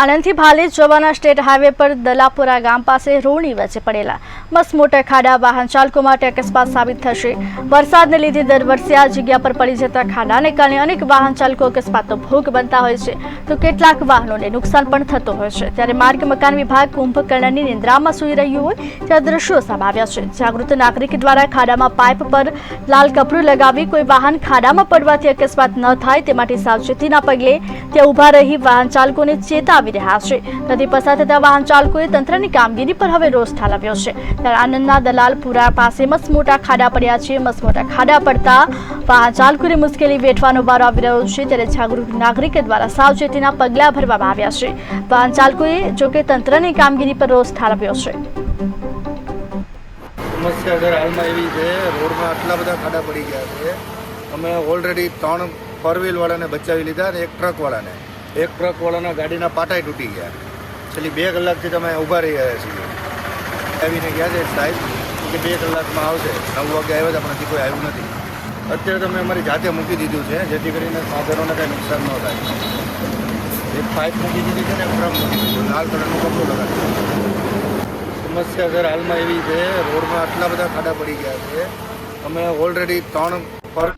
આણંદથી ભાલેજ જવાના state highway પર દલાપુરા ગામ પાસે રોડની વચ્ચે પડેલા મસ્ત મોટા ખાડા વાહન ચાલકો માટે અકસ્માત સાબિત થશે. વરસાદને લીધે દર વર્ષે આ જગ્યા પર પડી જતા ખાડાને કારણે અનેક વાહન ચાલકો અકસ્માતનો ભોગ બનતા હોય છે. તો કેટલાક વાહનોને નુકસાન પણ થતું હોય છે. ત્યારે માર્ગ, મકાન વિભાગ, કુંભકર્ણની નિંદ્રામાં સૂઈ રહ્યું હોય ત્યાં દ્રશ્યો સામે આવ્યા છે. જાગૃત નાગરિક દ્વારા ખાડામાં પાઇપ પર લાલ કપડું લગાવી કોઈ વાહન ખાડામાં પડવાથી અકસ્માત ન થાય તે માટે સાવચેતીના પગલે ત્યાં ઊભા રહી વાહન ચાલકોને ચેતાવી રહ્યા છે. નદી પસાર થતા વાહન ચાલકોએ તંત્રની કામગીરી પર હવે રોષ ઠાલવ્યો છે. ત્યારે આનંદના દલાલપુરા પાસે મસ્ત મોટા ખાડા પડ્યા છે. મસ્ત મોટા ખાડા પડતા વાહન ચાલકોને મુશ્કેલી વેઠવાનો વારો આવી રહ્યો છે. ત્યારે જાગૃત નાગરિક દ્વારા સાવચેતીના પગલાં ભરવામાં આવ્યા છે. વાહન ચાલકોએ જોકે તંત્રની કામગીરી પર રોષ ઠાલવ્યો છે. સમસ્યા સર, હાલમાં એવી છે, રોડમાં આટલા બધા ખાડા પડી ગયા છે. અમે ઓલરેડી ત્રણ ફોર વ્હીલવાળાને બચાવી લીધા અને એક ટ્રકવાળાને. એક ટ્રકવાળાના ગાડીના પાટાઈ તૂટી ગયા. છેલ્લી બે કલાકથી તમે ઊભા રહી ગયા છીએ. આવીને ગયા છે સાહેબ, કે બે કલાકમાં આવશે. નવ વાગે આવ્યા હતા, પણ હજી કોઈ આવ્યું નથી. અત્યારે તમે અમારી જાતે મૂકી દીધું છે, જેથી કરીને સાધનોને કાંઈ નુકસાન ન થાય. એક પાઇપ મૂકી દીધી છે ને, એક મૂકી દીધું લાલ કલરનું કપડું લગાવ્યું સમસ્યા સર હાલમાં એવી છે, રોડમાં આટલા બધા ખાડા પડી ગયા છે. અમે ઓલરેડી ત્રણ પર